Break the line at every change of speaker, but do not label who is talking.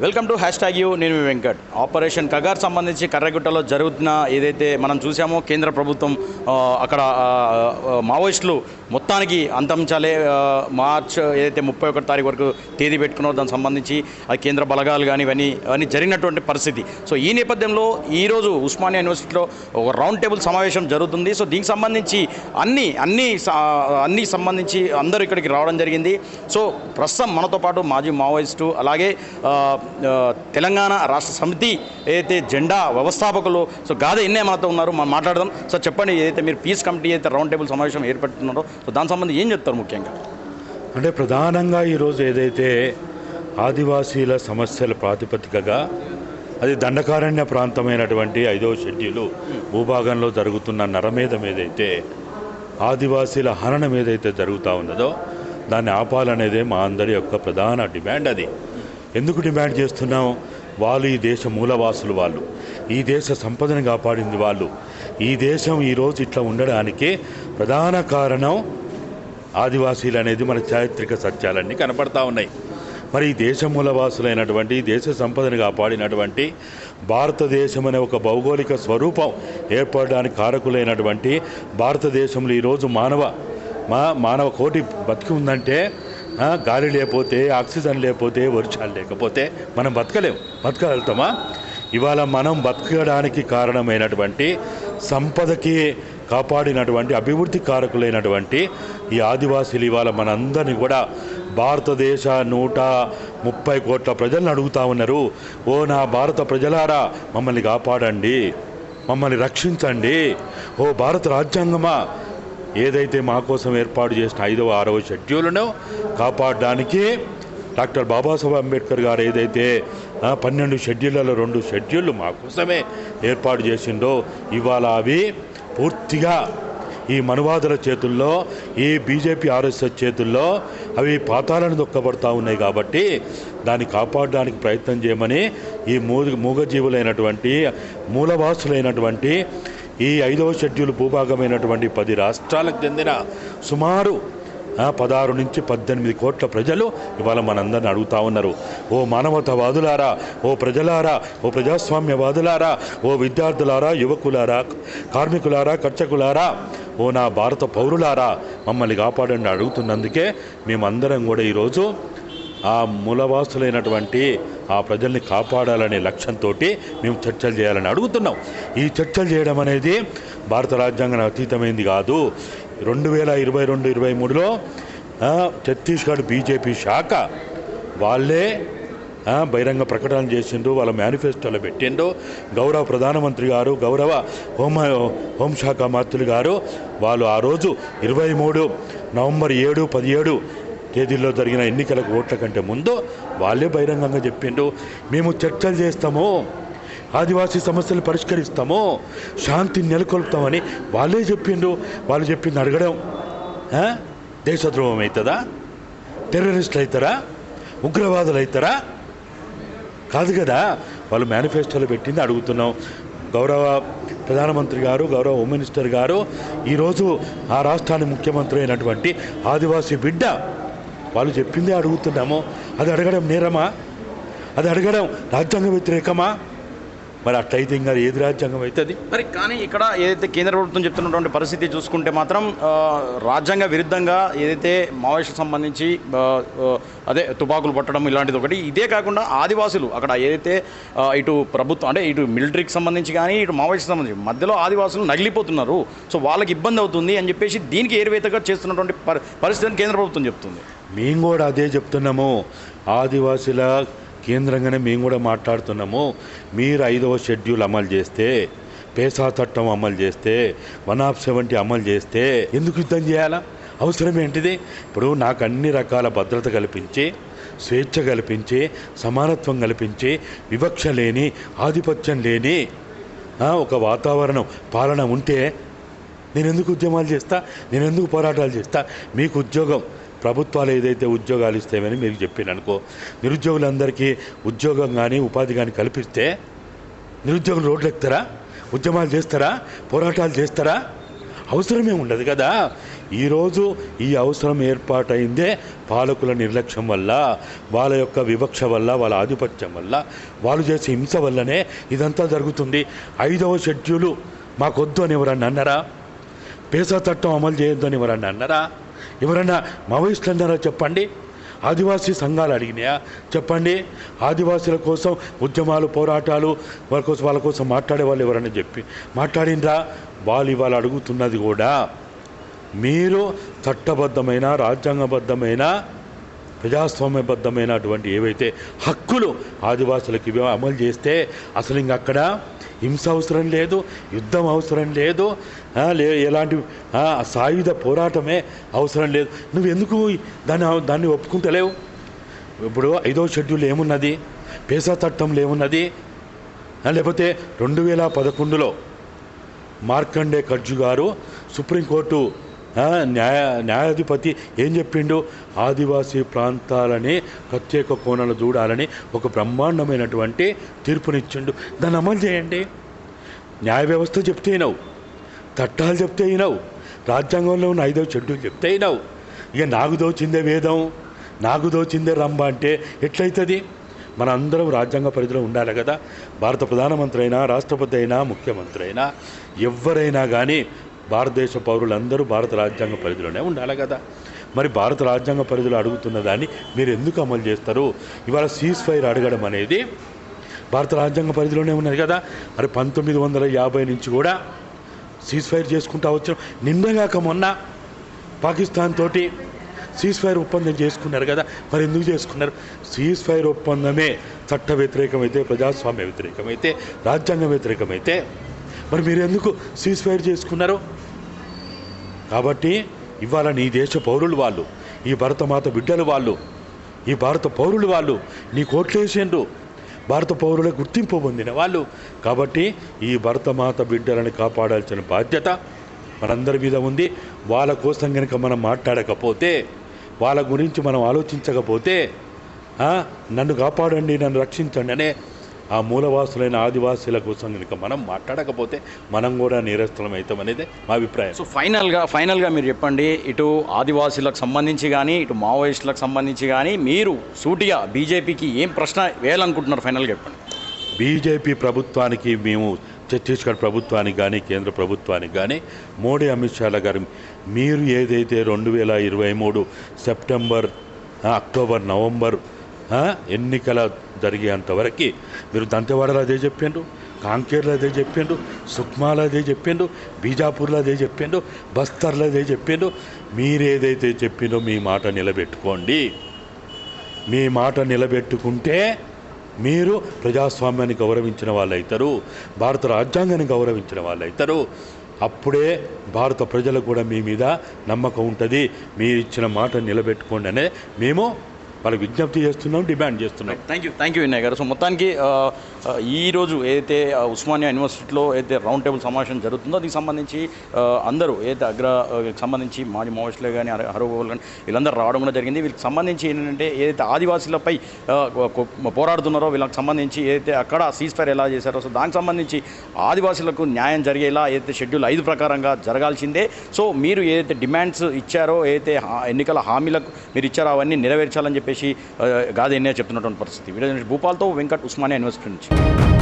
Welcome to hashtag U నేను మీ Venkat. Operation Kagar సంబంధించి కర్రగుట్టలో జరుగుతున్న ఏదైతే మనం చూసామో కేంద్ర ప్రభుత్వం అక్కడ మావోయిస్టులు మొత్తానికి అంతంచాలే మార్చ్ ఏదైతే ముప్పై ఒకటి తారీఖు వరకు తేదీ పెట్టుకున్నారో దానికి సంబంధించి ఆ కేంద్ర బలగాలు కానీ ఇవన్నీ అవన్నీ జరిగినటువంటి పరిస్థితి. సో ఈ నేపథ్యంలో ఈరోజు ఉస్మానియా యూనివర్సిటీలో ఒక రౌండ్ టేబుల్ సమావేశం జరుగుతుంది. సో దీనికి సంబంధించి అన్ని అన్ని స- అన్ని సంబంధించి అందరూ ఇక్కడికి రావడం జరిగింది. సో ప్రస్తుతం మనతో పాటు మాజీ మావోయిస్టు అలాగే తెలంగాణ రాష్ట్ర సమితి ఏదైతే జెండా వ్యవస్థాపకులు సో గాథ ఎన్నే మనతో ఉన్నారు మనం మాట్లాడదాం. సో చెప్పండి ఏదైతే మీరు పీస్ కమిటీ అయితే రౌండ్ టేబుల్ సమావేశం ఏర్పడుతున్నారో సో దాని సంబంధించి ఏం చెప్తారు ముఖ్యంగా?
అంటే ప్రధానంగా ఈరోజు ఏదైతే ఆదివాసీల సమస్యల ప్రాతిపదికగా అది దండకారణ్య ప్రాంతమైనటువంటి ఐదవ షెడ్యూలు భూభాగంలో జరుగుతున్న నరమేధం ఏదైతే ఆదివాసీల హరణం ఏదైతే జరుగుతూ ఉన్నదో దాన్ని ఆపాలనేదే మా అందరి యొక్క ప్రధాన డిమాండ్ అది. ఎందుకు డిమాండ్ చేస్తున్నాం? వాళ్ళు ఈ దేశ మూలవాసులు వాళ్ళు. ఈ దేశ సంపదను కాపాడింది వాళ్ళు. ఈ దేశం ఈరోజు ఇట్లా ఉండడానికి ప్రధాన కారణం ఆదివాసీలు అనేది మన చారిత్రక సత్యాలన్నీ కనపడతా ఉన్నాయి. మరి ఈ దేశ మూలవాసులైనటువంటి ఈ దేశ సంపదను కాపాడినటువంటి భారతదేశం అనే ఒక భౌగోళిక స్వరూపం ఏర్పడడానికి కారకులైనటువంటి భారతదేశంలో ఈరోజు మానవ మా మానవ కోటి బతికి ఉందంటే గాలి లేకపోతే ఆక్సిజన్ లేకపోతే వర్షాలు లేకపోతే మనం బతకలేం. బతకగలుగుతామా ఇవాళ మనం బతకడానికి కారణమైనటువంటి సంపదకి కాపాడినటువంటి అభివృద్ధి కారకులైనటువంటి ఈ ఆదివాసీలు ఇవాళ మనందరినీ కూడా భారతదేశ నూట ముప్పై కోట్ల ప్రజలను అడుగుతా ఉన్నారు. ఓ నా భారత ప్రజలారా మమ్మల్ని కాపాడండి. మమ్మల్ని రక్షించండి. ఓ భారత రాజ్యాంగమా? ఏదైతే మా కోసం ఏర్పాటు చేసిన ఐదవ ఆరవ షెడ్యూల్ను కాపాడడానికి డాక్టర్ బాబాసాహెబ్ అంబేద్కర్ గారు ఏదైతే పన్నెండు షెడ్యూళ్ళలో రెండు షెడ్యూళ్ళు మా కోసమే ఏర్పాటు చేసిండో ఇవాళ అవి పూర్తిగా ఈ మనువాదుల చేతుల్లో ఈ బీజేపీ ఆర్ఎస్ఎస్ చేతుల్లో అవి పాతాలను దొక్కబడతా ఉన్నాయి కాబట్టి దాన్ని కాపాడడానికి ప్రయత్నం చేయమని ఈ మూగ మూగజీవులైనటువంటి మూలవాసులైనటువంటి ఈ ఐదవ షెడ్యూల్ భూభాగమైనటువంటి పది రాష్ట్రాలకు చెందిన సుమారు పదహారు నుంచి పద్దెనిమిది కోట్ల ప్రజలు ఇవాళ మనందరిని అడుగుతా ఉన్నారు. ఓ మానవతవాదులారా ఓ ప్రజలారా ఓ ప్రజాస్వామ్యవాదులారా ఓ విద్యార్థులారా యువకులారా కార్మికులారా కర్చకులారా ఓ నా భారత పౌరులారా మమ్మల్ని కాపాడండి అడుగుతున్నందుకే మేమందరం కూడా ఈరోజు ఆ మూలవాసులైనటువంటి ఆ ప్రజల్ని కాపాడాలనే లక్ష్యంతో మేము చర్చలు చేయాలని అడుగుతున్నాం. ఈ చర్చలు చేయడం అనేది భారత రాజ్యాంగం అతీతమైంది కాదు. రెండు వేల ఇరవై రెండు ఇరవై మూడులో ఛత్తీస్గఢ్ బీజేపీ శాఖ వాళ్ళే బహిరంగ ప్రకటన చేసిండ్రు వాళ్ళ మేనిఫెస్టోలో పెట్టిండ్రు. గౌరవ ప్రధానమంత్రి గారు గౌరవ హోమ హోంశాఖ మంత్రులు గారు వాళ్ళు ఆ రోజు ఇరవై మూడు నవంబర్ ఏడు పదిహేడు తేదీల్లో జరిగిన ఎన్నికలకు ఓట్ల కంటే ముందు వాళ్ళే బహిరంగంగా చెప్పిండు మేము చర్చలు చేస్తాము ఆదివాసీ సమస్యలు పరిష్కరిస్తాము శాంతిని నెలకొల్పుతామని వాళ్ళే చెప్పిండు వాళ్ళు చెప్పింది అడగడం దేశద్రోహం అవుతుందా? టెర్రరిస్టులు అవుతారా? ఉగ్రవాదులు అవుతారా కాదు కదా వాళ్ళు మేనిఫెస్టోలో పెట్టింది అడుగుతున్నాం. గౌరవ ప్రధానమంత్రి గారు గౌరవ హోమ్ మినిస్టర్ గారు ఈరోజు ఆ రాష్ట్రానికి ముఖ్యమంత్రి అయినటువంటి ఆదివాసీ బిడ్డ వాళ్ళు చెప్పిందే అడుగుతున్నాము. అది అడగడం నేరమా? అది అడగడం రాజ్యాంగ వ్యతిరేకమా? మరి అట్లయితే ఇంకా ఏది రాజ్యాంగం అవుతుంది?
మరి కానీ ఇక్కడ ఏదైతే కేంద్ర ప్రభుత్వం చెప్తున్నటువంటి పరిస్థితి చూసుకుంటే మాత్రం రాజ్యాంగ విరుద్ధంగా ఏదైతే మావోయిస్టులకు సంబంధించి అదే తుపాకులు పట్టడం ఇలాంటిది ఒకటి ఇదే కాకుండా ఆదివాసులు అక్కడ ఏదైతే ఇటు ప్రభుత్వం అంటే ఇటు మిలిటరీకి సంబంధించి కానీ ఇటు మావోయిస్టుకి సంబంధించి మధ్యలో ఆదివాసులు నగిలిపోతున్నారు. సో వాళ్ళకి ఇబ్బంది అవుతుంది అని చెప్పేసి దీనికి ఏరువేతగా చేస్తున్నటువంటి పరి- పరిస్థితిని కేంద్ర ప్రభుత్వం చెప్తుంది.
మేము కూడా అదే చెప్తున్నాము. ఆదివాసుల కేంద్రంగానే మేము కూడా మాట్లాడుతున్నాము. మీరు ఐదవ షెడ్యూల్ అమలు చేస్తే పేసా చట్టం అమలు చేస్తే వన్ ఆఫ్ సెవెంటీ అమలు చేస్తే ఎందుకు యుద్ధం చేయాలా? అవసరం ఏంటిది? ఇప్పుడు నాకు అన్ని రకాల భద్రత కల్పించి స్వేచ్ఛ కల్పించి సమానత్వం కల్పించి వివక్ష లేని ఆధిపత్యం లేని ఒక వాతావరణం పాలన ఉంటే నేను ఎందుకు ఉద్యమాలు చేస్తా? నేను ఎందుకు పోరాటాలు చేస్తా? మీకు ఉద్యోగం ప్రభుత్వాలు ఏదైతే ఉద్యోగాలు ఇస్తాయని మీకు చెప్పాను అనుకో నిరుద్యోగులందరికీ ఉద్యోగం కానీ ఉపాధి కానీ కల్పిస్తే నిరుద్యోగులు రోడ్లు ఎక్కుతారా? ఉద్యమాలు చేస్తారా? పోరాటాలు చేస్తారా? అవసరమే ఉండదు కదా. ఈరోజు ఈ అవసరం ఏర్పాటైందే పాలకుల నిర్లక్ష్యం వల్ల వాళ్ళ యొక్క వివక్ష వల్ల వాళ్ళ ఆధిపత్యం వల్ల వాళ్ళు చేసే హింస వల్లనే ఇదంతా జరుగుతుంది. ఐదవ షెడ్యూలు మాకొద్దు అని ఎవరన్నా అన్నారా? పేసా చట్టం అమలు చేయొద్దు అని ఎవరన్నా అన్నారా? ఎవరన్నా మావోయిస్టులు అన్నారా చెప్పండి. ఆదివాసీ సంఘాలు అడిగినాయా? చెప్పండి. ఆదివాసీల కోసం ఉద్యమాలు పోరాటాలు వాళ్ళ కోసం వాళ్ళ కోసం మాట్లాడే వాళ్ళు ఎవరన్నా చెప్పి. మాట్లాడిండ్రా? వాళ్ళు ఇవాళ అడుగుతున్నది కూడా మీరు చట్టబద్ధమైన రాజ్యాంగబద్ధమైన ప్రజాస్వామ్యబద్ధమైనటువంటి ఏవైతే హక్కులు ఆదివాసులకు అమలు చేస్తే అసలు ఇంక అక్కడ హింస అవసరం లేదు యుద్ధం అవసరం లేదు లే ఎలాంటి సాయుధ పోరాటమే అవసరం లేదు. నువ్వు ఎందుకు దాన్ని దాన్ని ఒప్పుకుంటలేవు? ఇప్పుడు ఐదో షెడ్యూల్ ఏమున్నది? పేసా చట్టంలో ఏమున్నది? లేకపోతే రెండు వేల పదకొండులో మార్కండే ఖర్జు గారు సుప్రీంకోర్టు న్యాయ న్యాయాధిపతి ఏం చెప్పిండు? ఆదివాసీ ప్రాంతాలని ప్రత్యేక కోణాలు చూడాలని ఒక బ్రహ్మాండమైనటువంటి తీర్పునిచ్చిండు. దాన్ని అమలు చేయండి. న్యాయ వ్యవస్థ చెప్తే అయినావు చట్టాలు చెప్తే అయినావు రాజ్యాంగంలో ఉన్న ఐదవ షెడ్యూల్ చెప్తే అయినావు ఇక నాకు దోచిందే వేదం నాకు దోచిందే రంభ అంటే ఎట్లయితుంది? మన అందరం రాజ్యాంగ పరిధిలో ఉండాలి కదా. భారత ప్రధానమంత్రి అయినా రాష్ట్రపతి అయినా ముఖ్యమంత్రి అయినా ఎవరైనా కానీ భారతదేశ పౌరులందరూ భారత రాజ్యాంగ పరిధిలోనే ఉండాలి కదా. మరి భారత రాజ్యాంగ పరిధిలో అడుగుతున్న దాన్ని మీరు ఎందుకు అమలు చేస్తారు? ఇవాళ సీజ్ ఫైర్ అడగడం అనేది భారత రాజ్యాంగ పరిధిలోనే ఉన్నది కదా. మరి పంతొమ్మిది వందల యాభై నుంచి కూడా సీజ్ ఫైర్ చేసుకుంటా వచ్చాం నిన్నగాక మొన్న పాకిస్తాన్ తోటి సీజ్ ఫైర్ ఒప్పందం చేసుకున్నారు కదా. మరి ఎందుకు చేసుకున్నారు? సీజ్ ఫైర్ ఒప్పందమే చట్ట వ్యతిరేకమైతే ప్రజాస్వామ్య వ్యతిరేకమైతే రాజ్యాంగ వ్యతిరేకమైతే. మరి మీరు ఎందుకు సీజ్ ఫైర్ చేసుకున్నారు? కాబట్టి ఇవాళ నీ దేశ పౌరులు వాళ్ళు ఈ భరతమాత బిడ్డలు వాళ్ళు ఈ భారత పౌరులు వాళ్ళు నీ కోట్లేసిండ్రు. భారత పౌరుల గుర్తింపు పొందిన వాళ్ళు. కాబట్టి ఈ భరతమాత బిడ్డలను కాపాడాల్సిన బాధ్యత మనందరి మీద ఉంది. వాళ్ళ కోసం కనుక మనం మాట్లాడకపోతే వాళ్ళ గురించి మనం ఆలోచించకపోతే నన్ను కాపాడండి నన్ను రక్షించండి అనే ఆ మూలవాసులైన ఆదివాసీల కోసం కనుక మనం మాట్లాడకపోతే మనం కూడా నేరస్థలం అవుతాం అనేది మా అభిప్రాయం.
సో ఫైనల్గా ఫైనల్గా మీరు చెప్పండి ఇటు ఆదివాసీలకు సంబంధించి కానీ ఇటు మావోయిస్టులకు సంబంధించి కానీ మీరు సూటిగా బీజేపీకి ఏం ప్రశ్న వేయాలనుకుంటున్నారు ఫైనల్గా చెప్పండి.
బీజేపీ ప్రభుత్వానికి మేము ఛత్తీస్గఢ్ ప్రభుత్వానికి కానీ కేంద్ర ప్రభుత్వానికి కానీ మోడీ అమిత్ షాల గారు మీరు ఏదైతే రెండు వేల ఇరవై మూడు సెప్టెంబర్ అక్టోబర్ నవంబర్ ఎన్నికల జరిగేంతవరకు మీరు దంతెవాడలో అదే చెప్పిండు కాంకేర్లో అదే చెప్పిండు సుక్మాలో అదే చెప్పిండు బీజాపూర్లో అదే చెప్పిండు బస్తర్లో అదే చెప్పిండు మీరేదైతే చెప్పిందో మీ మాట నిలబెట్టుకోండి. మీ మాట నిలబెట్టుకుంటే మీరు ప్రజాస్వామ్యాన్ని గౌరవించిన వాళ్ళు అవుతారు భారత రాజ్యాంగాన్ని గౌరవించిన వాళ్ళు అవుతారు అప్పుడే భారత ప్రజలకు కూడా మీ మీద నమ్మకం ఉంటుంది. మీరు ఇచ్చిన మాట నిలబెట్టుకోండి అనే మేము వాళ్ళకి విజ్ఞప్తి చేస్తున్నాం డిమాండ్ చేస్తున్నాం.
Thank you thank you Vinay గారు. సో మొత్తానికి ఈరోజు ఏదైతే ఉస్మానియా యూనివర్సిటీలో ఏదైతే రౌండ్ టేబుల్ సమావేశం జరుగుతుందో దీనికి సంబంధించి అందరూ ఏదైతే అగ్ర సంబంధించి మాజీ మావోయిస్టులే కానీ హరోగోలు కానీ వీళ్ళందరూ రావడం కూడా జరిగింది. వీళ్ళకి సంబంధించి ఏంటంటే ఏదైతే ఆదివాసీలపై పోరాడుతున్నారో వీళ్ళకి సంబంధించి ఏదైతే అక్కడ సీజ్ ఫైర్ ఎలా చేశారో సో దానికి సంబంధించి ఆదివాసీలకు న్యాయం జరిగేలా ఏదైతే షెడ్యూల్ ఐదు ప్రకారంగా జరగాల్సిందే. సో మీరు ఏదైతే డిమాండ్స్ ఇచ్చారో ఏదైతే ఎన్నికల హామీలకు మీరు ఇచ్చారో అవన్నీ నెరవేర్చాలని చెప్పేసి ఆ, గాది చెప్తున్నటువంటి పరిస్థితి. వీడియో భూపాల్తో వెంకట్ ఉస్మానియా యూనివర్సిటీ నుంచి. Bye.